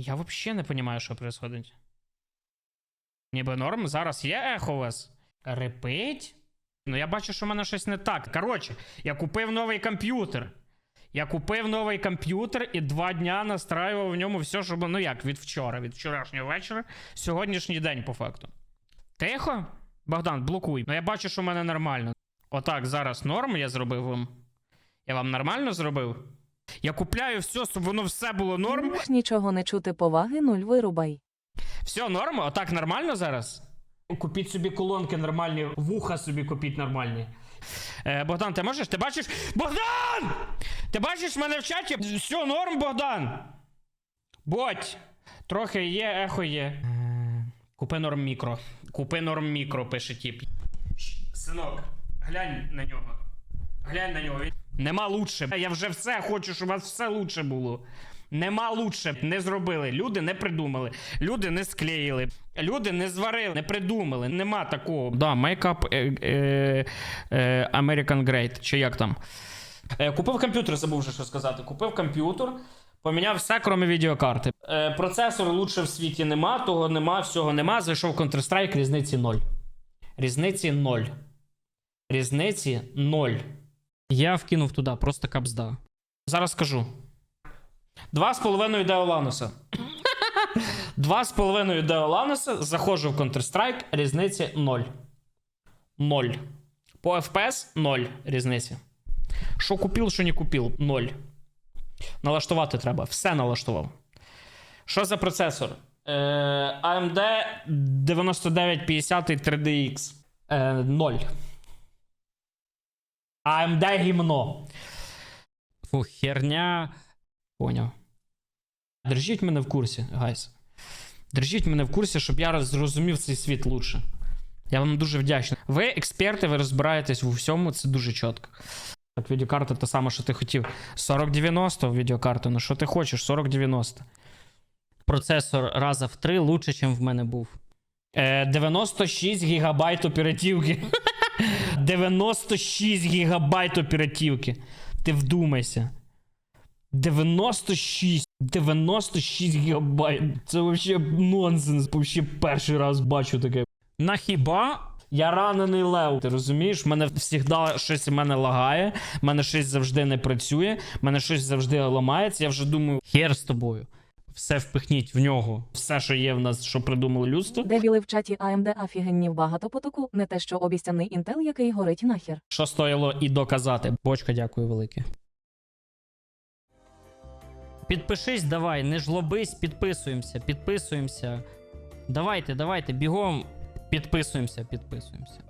Я взагалі не розумію, що відбувається. Ніби норм, зараз є ехо у вас. Репить? Ну, я бачу, що в мене щось не так. Коротше, я купив новий комп'ютер. Я купив новий комп'ютер і два дня настраював в ньому все, щоб. Ну як, від вчора, від вчорашнього вечора, сьогоднішній день, по факту. Тихо? Богдан, блокуй. Ну я бачу, що в мене нормально. Отак, зараз норм я зробив вам. Я вам нормально зробив? Я купляю все, щоб воно все було норм. Нічого не чути поваги, нуль вирубай. Все норм? Отак нормально зараз? Купіть собі колонки нормальні, вуха собі купіть нормальні. Е, Богдан, ти можеш? Ти бачиш? Богдан! Ти бачиш мене в чаті? Все норм, Богдан? Бодь! Трохи є, ехо є. Е, Купи норм мікро. Купи норм мікро, пише тіп. Синок, глянь на нього. Глянь на нього. Він- Нема лучше. Я вже все хочу, щоб у вас все лучше було. Нема лучше. Не зробили. Люди не придумали. Люди не склеїли. Люди не зварили, не придумали. Нема такого. Да, мейкап е, е, е, American Great. Чи як там? Е, купив комп'ютер, забув вже що сказати. Купив комп'ютер, поміняв все, крім відеокарти. Е, процесор лучше в світі нема, того нема, всього нема. Зайшов Counter-Strike, різниці 0. Різниці 0. Різниці 0. Я вкинув туди, просто капзда. Зараз скажу. Два з половиною Деолануса. Два з половиною Деолануса. Заходжу в Counter-Strike, різниці 0. 0. По FPS 0 різниці. Що купив, що не купив? 0. Налаштувати треба. Все налаштував. Що за процесор? Е, AMD 9950 3DX. Е, 0. AMD гімно. Фу, херня. Поняв. Держіть мене в курсі, гайс. Держіть мене в курсі, щоб я зрозумів цей світ лучше. Я вам дуже вдячний. Ви експерти, ви розбираєтесь у всьому, це дуже чітко. Так, відеокарта те саме, що ти хотів. 4090 відеокарта, ну що ти хочеш? 4090. Процесор раза в три лучше, ніж в мене був. Е, 96 гігабайт оперативки. 96 гігабайт оперативки. Ти вдумайся. 96. 96 гігабайт. Це взагалі нонсенс. Взагалі перший раз бачу таке. На хіба? Я ранений лев. Ти розумієш? Мене завжди щось в мене лагає, мене щось завжди не працює, мене щось завжди ламається. Я вже думаю, Хер з тобою. Все впихніть в нього. Все, що є в нас, що придумало людство. Девіли в чаті AMD офігенні в багато потоку, не те, що обіцяний Intel, який горить нахер. Що стоїло і доказати. Бочка, дякую велике. Підпишись, давай, не жлобись, підписуємося, підписуємося. Давайте, давайте, бігом. Підписуємося, підписуємося.